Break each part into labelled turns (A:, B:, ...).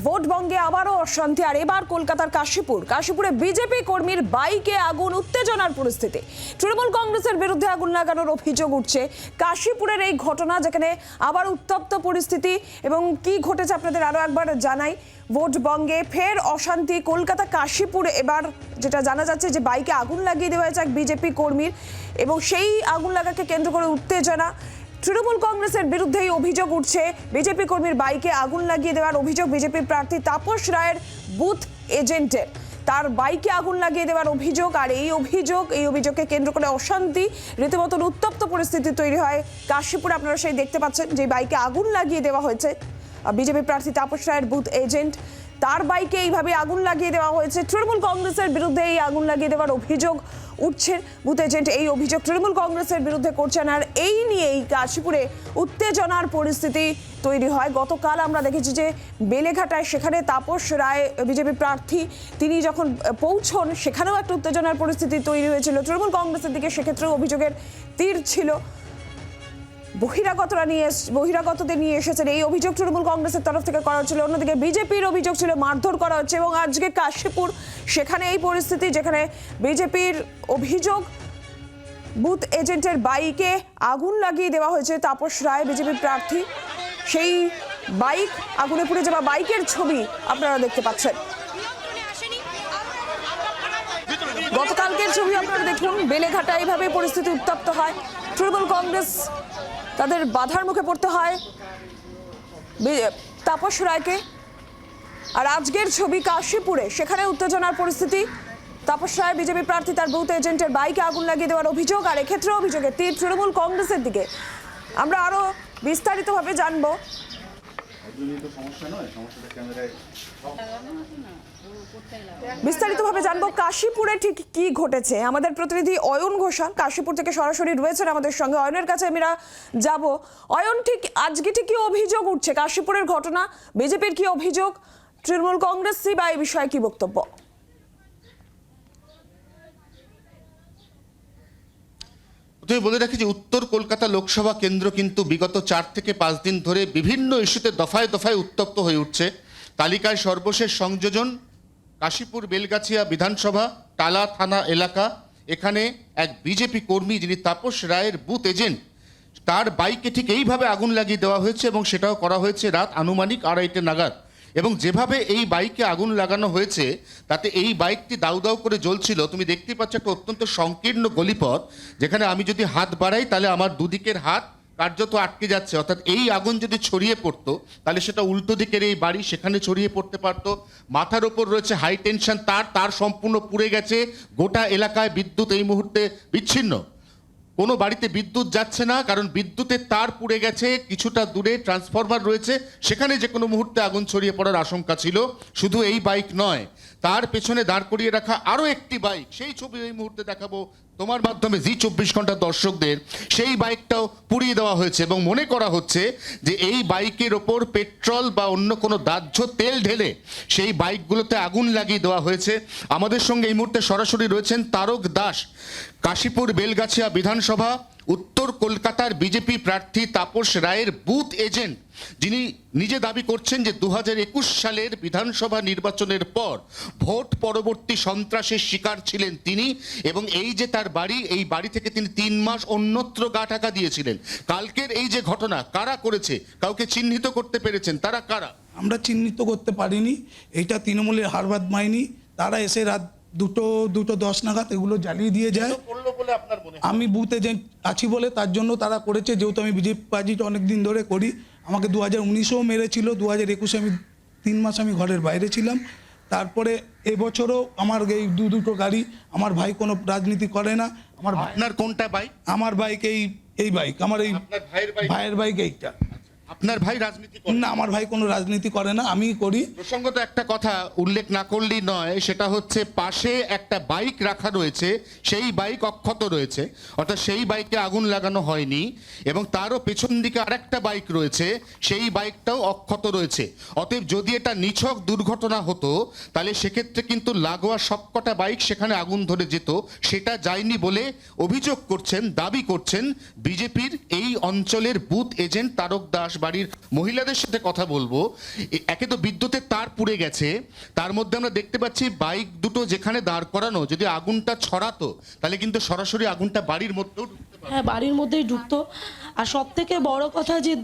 A: Vote বঙ্গে আবারও অশান্তি। আর এবার কলকাতার কাশীপুর। কাশীপুরে বিজেপি কর্মীর বাইকে আগুন, উত্তেজনার পরিস্থিতি। তৃণমূল কংগ্রেসের বিরুদ্ধে আগুন লাগানোর অভিযোগ উঠছে। কাশীপুরের এই ঘটনা, যেখানে আবার উত্তপ্ত পরিস্থিতি এবং কি ঘটেছে আপনাদের আরও একবার জানাই। ভোট বঙ্গে ফের অশান্তি। কলকাতা, কাশীপুর এবার যেটা জানা যাচ্ছে যে বাইকে আগুন লাগিয়ে দেওয়া হয়েছে এক বিজেপি কর্মীর এবং সেই আগুন লাগাকে কেন্দ্র করে উত্তেজনা। তৃণমূল কংগ্রেসের বিরুদ্ধেই অভিযোগ উঠছে। বিজেপি কর্মীর বাইকে আগুন লাগিয়ে দেওয়ার অভিযোগ বিজেপি প্রার্থী তাপস রায়ের বুথ এজেন্টের। তার বাইকে আগুন লাগিয়ে দেওয়ার অভিযোগ আর এই অভিযোগ, এই অভিযোগকে কেন্দ্র করে অশান্তি, রীতিমতন উত্তপ্ত পরিস্থিতি তৈরি হয়। কাশীপুর আপনারা সেই দেখতে পাচ্ছেন যে বাইকে আগুন লাগিয়ে দেওয়া হয়েছে। বিজেপি প্রার্থী তাপস রায়ের বুথ এজেন্ট, তার বাইকে এইভাবে আগুন লাগিয়ে দেওয়া হয়েছে। তৃণমূল কংগ্রেসের বিরুদ্ধে এই আগুন লাগিয়ে দেওয়ার অভিযোগ উঠছে বুথ এজেন্ট এই অভিযোগ। তৃণমূল কংগ্রেসের বিরুদ্ধে করছেন আর এই নিয়েই কাশীপুরে উত্তেজনার পরিস্থিতি তৈরি হয়। গতকাল আমরা দেখেছি যে বেলেঘাটায় সেখানে তাপস রায়, বিজেপি প্রার্থী, তিনি যখন পৌঁছন, সেখানেও একটা উত্তেজনার পরিস্থিতি তৈরি হয়েছিল। তৃণমূল কংগ্রেসের দিকে সেক্ষেত্রেও অভিযোগের তীর ছিল। বহিরাগতরা নিয়ে বহিরাগতদের নিয়ে এসেছেন। এই অভিযোগ তৃণমূল কংগ্রেসের তরফ থেকে করা হচ্ছিল। অন্যদিকে বিজেপির অভিযোগ ছিল মারধর করা হচ্ছে এবং আজকে কাশীপুর, সেখানে এই পরিস্থিতি যেখানে বিজেপির অভিযোগ, বুথ এজেন্টের বাইকে আগুন লাগিয়ে দেওয়া হয়েছে। তাপস রায় বিজেপি প্রার্থী, সেই বাইক আগুনে পুড়ে যাওয়া বাইকের ছবি আপনারা দেখতে পাচ্ছেন। গতকালকের ছবি আপনারা দেখুন। বেলেঘাটা, এইভাবে পরিস্থিতি উত্তপ্ত হয়। তৃণমূল কংগ্রেস তাদের বাধার মুখে পড়তে হয়। তাপস রায়কে। আর আজকের ছবি কাশীপুরে, সেখানে উত্তেজনার পরিস্থিতি। তাপস রায়, বিজেপি প্রার্থী, তার বুথ এজেন্টের বাইকে আগুন লাগিয়ে দেওয়ার অভিযোগ, আর এক্ষেত্রে অভিযোগে তীর, তৃণমূল কংগ্রেসের দিকে। আমরা আরও বিস্তারিতভাবে জানব। বিস্তারিতভাবে জানব কাশীপুরে ঠিক কি ঘটেছে। আমাদের প্রতিনিধি অয়ন ঘোষাল কাশীপুর থেকে সরাসরি রয়েছেন আমাদের সঙ্গে। অয়নের কাছে আমরা যাব। অয়ন, ঠিক আজকে ঠিক কি অভিযোগ উঠছে? কাশীপুরের ঘটনা, বিজেপির কি অভিযোগ? তৃণমূল কংগ্রেস বা এই বিষয়ে কি বক্তব্য?
B: প্রথমে বলে রাখি যে উত্তর কলকাতা লোকসভা কেন্দ্র কিন্তু বিগত চার থেকে পাঁচ দিন ধরে বিভিন্ন ইস্যুতে দফায় দফায় উত্তপ্ত হয়ে উঠছে। তালিকায় সর্বশেষ সংযোজন কাশীপুর বেলগাছিয়া বিধানসভা, টালা থানা এলাকা, এখানে এক বিজেপি কর্মী যিনি তাপস রায়ের বুথ এজেন্ট, তার বাইকে ঠিক এইভাবে আগুন লাগিয়ে দেওয়া হয়েছে এবং সেটাও করা হয়েছে রাত আনুমানিক আড়াইটে নাগাদ। এবং যেভাবে এই বাইকে আগুন লাগানো হয়েছে, তাতে এই বাইকটি দাউ দাউ করে জ্বলছিল, তুমি দেখতে পাচ্ছ একটা অত্যন্ত সংকীর্ণ গলিপথ, যেখানে আমি যদি হাত বাড়াই, তাহলে আমার দুদিকের হাত কার্যত আটকে যাচ্ছে। অর্থাৎ এই আগুন যদি ছড়িয়ে পড়তো, তাহলে সেটা উল্টো দিকের এই বাড়ি সেখানে ছড়িয়ে পড়তে পারতো। মাথার ওপর রয়েছে হাই টেনশন তার তার সম্পূর্ণ পুড়ে গেছে, গোটা এলাকায় বিদ্যুৎ এই মুহূর্তে বিচ্ছিন্ন। কোনো বাড়িতে বিদ্যুৎ যাচ্ছে না, কারণ বিদ্যুতের তার পুড়ে গেছে, কিছুটা দূরে ট্রান্সফরমার রয়েছে, সেখানে যে কোনো মুহূর্তে আগুন ছড়িয়ে পড়ার আশঙ্কা ছিল, শুধু এই বাইক নয়, তার পেছনে দাঁড় করিয়ে রাখা আরও একটি বাইক সেই ছবি এই মুহূর্তে দেখাবো তোমার মাধ্যমে জি চব্বিশ ঘণ্টা দর্শকদের সেই বাইকটাও পুড়িয়ে দেওয়া হয়েছে এবং মনে করা হচ্ছে যে এই বাইকের ওপর পেট্রোল বা অন্য কোনো দাহ্য তেল ঢেলে সেই বাইকগুলোতে আগুন লাগিয়ে দেওয়া হয়েছে। আমাদের সঙ্গে এই মুহূর্তে সরাসরি রয়েছেন তারক দাস, কাশীপুর বেলগাছিয়া বিধানসভা উত্তর কলকাতার বিজেপি প্রার্থী তাপস রায়ের বুথ এজেন্ট, যিনি নিজে দাবি করছেন যে দু হাজার একুশ সালের বিধানসভা নির্বাচনের পর ভোট পরবর্তী সন্ত্রাসের শিকার ছিলেন তিনি এবং এই যে তার বাড়ি, এই বাড়ি থেকে তিনি তিন মাস অন্যত্র গা টাকা দিয়েছিলেন। কালকের এই যে ঘটনা, কারা করেছে, কাউকে চিহ্নিত করতে পেরেছেন, তারা কারা?
C: আমরা চিহ্নিত করতে পারিনি এইটা তৃণমূলের হারবাদ মাইনি, তারা এসে রাত দুটো দুটো দশ নাগাদ এগুলো জ্বালিয়ে দিয়ে যায়।
B: করল বলে আপনার
C: আমি বুথে যে আছি বলে তার জন্য তারা করেছে। যেহেতু আমি বিজেপি পার্টিটা অনেক দিন ধরে করি আমাকে দু হাজার উনিশেও মেরেছিল দু হাজার একুশে আমি তিন মাস আমি ঘরের বাইরে ছিলাম। তারপরে এবছরও আমার এই দু দুটো গাড়ি আমার ভাই কোনো রাজনীতি করে না। আমার
B: আপনার কোনটা বাইক?
C: আমার বাইক এই এই বাইক আমার এই
B: ভাইয়ের
C: ভাইয়ের বাইক এইটা।
B: আপনার ভাই রাজনীতি করে?
C: না আমার ভাই কোনো রাজনীতি করে না আমি করি।
B: প্রসঙ্গত একটা কথা উল্লেখ না করলেই নয় সেটা হচ্ছে পাশে একটা বাইক রাখা রয়েছে সেই বাইক অক্ষত রয়েছে অর্থাৎ সেই বাইকে আগুন লাগানো হয়নি এবং তারও পেছন দিকে আরেকটা বাইক রয়েছে সেই বাইকটাও অক্ষত রয়েছে। অতএব যদি এটা নিছক দুর্ঘটনা হতো তাহলে সেক্ষেত্রে কিন্তু লাগোয়া সবকটা বাইক সেখানে আগুন ধরে যেত সেটা যায়নি বলে অভিযোগ করছেন দাবি করছেন বিজেপির এই অঞ্চলের বুথ এজেন্ট তারক দাস বাড়ির মহিলাদের সাথে কথা বলব একে তো বিদ্যুতের তার পুড়ে গেছে, তার মধ্যে আমরা দেখতে পাচ্ছি বাইক দুটো যেখানে দাঁড় করানো, যদি আগুনটা ছড়াতো, তাহলে কিন্তু সরাসরি আগুনটা বাড়ির মধ্যেও।
D: হ্যাঁ বাড়ির মধ্যেই ঢুকতো আর সব থেকে বড় কথা যে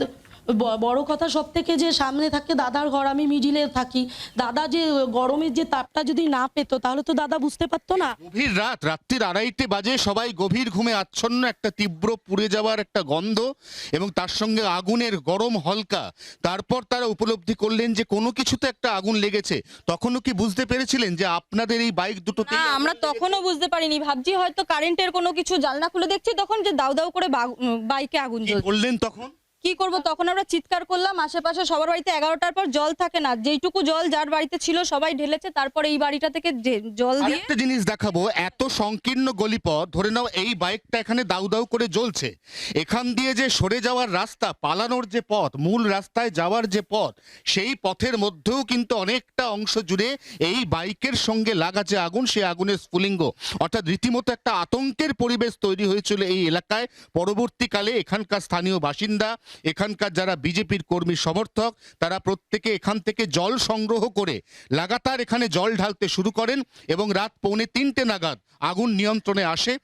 D: বড় কথা সব থেকে যে সামনে থাকে দাদার ঘর আমি মিডিলে থাকি। দাদা যে গরমের যে তাপটা যদি না পেতো তাহলে তো দাদা বুঝতে পারতো না।
B: গভীর রাত রাত্রির আড়াইটে বাজে সবাই গভীর ঘুমে আচ্ছন্ন একটা তীব্র পুড়ে যাওয়ার একটা গন্ধ এবং তার সঙ্গে আগুনের গরম হলকা। তারপর তারা উপলব্ধি করলেন যে কোনো কিছুতে একটা আগুন লেগেছে। তখনও কি বুঝতে পেরেছিলেন যে আপনাদের এই বাইক দুটোতে
E: না আমরা তখনও বুঝতে পারিনি। ভাবছি হয়তো কারেন্টের কোনো কিছু জানলা খুলে দেখছি তখন যে দাউ দাউ করে বাগ- বাইকে আগুন
B: কি
E: জ্বলছে।
B: করলেন তখন?
E: কি করব? তখন আমরা চিৎকার করলাম আশেপাশে সবার বাড়িতে এগারোটার পর জল থাকে না। যেইটুকু জল যার বাড়িতে ছিল সবাই ঢেলেছে তারপর এই বাড়িটা থেকে যে- জল দিয়ে
B: আরেকটা জিনিস দেখাবো এত সংকীর্ণ গলিপথ ধরে নাও এই বাইকটা এখানে দাউ দাউ করে জ্বলছে। এখান দিয়ে যে সরে যাওয়ার রাস্তা পালানোর যে পথ মূল রাস্তায় যাওয়ার যে পথ সেই পথের মধ্যেও কিন্তু অনেকটা অংশ জুড়ে এই বাইকের সঙ্গে লাগা যে আগুন সেই আগুনের স্ফুলিঙ্গ। অর্থাৎ রীতিমতো একটা আতঙ্কের পরিবেশ তৈরি হয়েছিল এই এলাকায়। পরবর্তীকালে এখানকার স্থানীয় বাসিন্দা এখানকার যারা বিজেপির কর্মী সমর্থক, তারা প্রত্যেকে এখান থেকে জল সংগ্রহ করে লাগাতার এখানে জল ঢালতে শুরু করেন এবং রাত পৌনে তিনটে নাগাদ আগুন নিয়ন্ত্রণে আসে।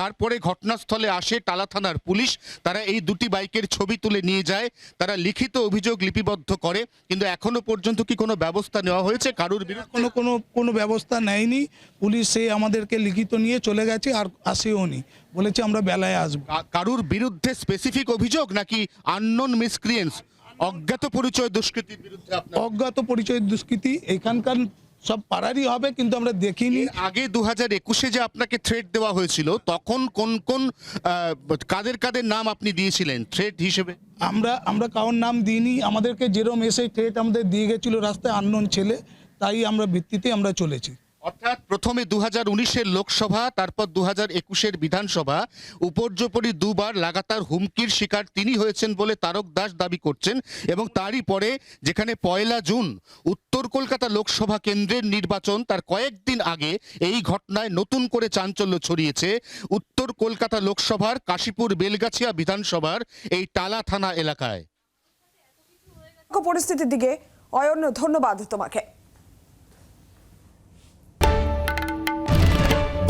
B: তারপরে ঘটনাস্থলে আসে টালা থানার পুলিশ। তারা এই দুটি বাইকের ছবি তুলে নিয়ে যায়। তারা লিখিত অভিযোগ লিপিবদ্ধ করে। কিন্তু এখনও পর্যন্ত কি কোনো ব্যবস্থা নেওয়া হয়েছে? কারুর বিরুদ্ধে?
C: কোনো কোনো কোনো ব্যবস্থা নেয়নি। পুলিশ সে আমাদেরকে লিখিত নিয়ে চলে গেছে আর আসেও নি। বলেছে আমরা বেলায় আসব।
B: কারুর বিরুদ্ধে স্পেসিফিক অভিযোগ নাকি আননোন মিসক্রিয়েন্স অজ্ঞাত পরিচয় দুষ্কৃতির বিরুদ্ধে
C: অজ্ঞাত পরিচয় দুষ্কৃতি এখানকার সব পাড়ারই হবে কিন্তু আমরা দেখিনি।
B: আগে দু হাজার একুশে যে আপনাকে থ্রেড দেওয়া হয়েছিল তখন কোন কোন কাদের কাদের নাম আপনি দিয়েছিলেন থ্রেট হিসেবে?
C: আমরা আমরা কারোর নাম দিইনি। আমাদেরকে যেরম এসে থ্রেড আমাদের দিয়ে গেছিল রাস্তায় আননোন ছেলে তাই আমরা ভিত্তিতে আমরা চলেছি।
B: অর্থাৎ প্রথমে দু হাজার উনিশের লোকসভা, তারপর দু হাজার একুশের বিধানসভা। উপর্যপরি দুবার লাগাতার হুমকির শিকার তিনি হয়েছেন বলে তারক দাস দাবি করছেন এবং তারই পরে যেখানে পয়লা জুন উত্তর কলকাতা লোকসভা কেন্দ্রের নির্বাচন, তার কয়েকদিন আগে এই ঘটনায় নতুন করে চাঞ্চল্য ছড়িয়েছে। উত্তর কলকাতা লোকসভার, কাশীপুর বেলগাছিয়া বিধানসভার এই টালা থানা এলাকায়।
A: পরিস্থিতির দিকে অয়ন, ধন্যবাদ তোমাকে।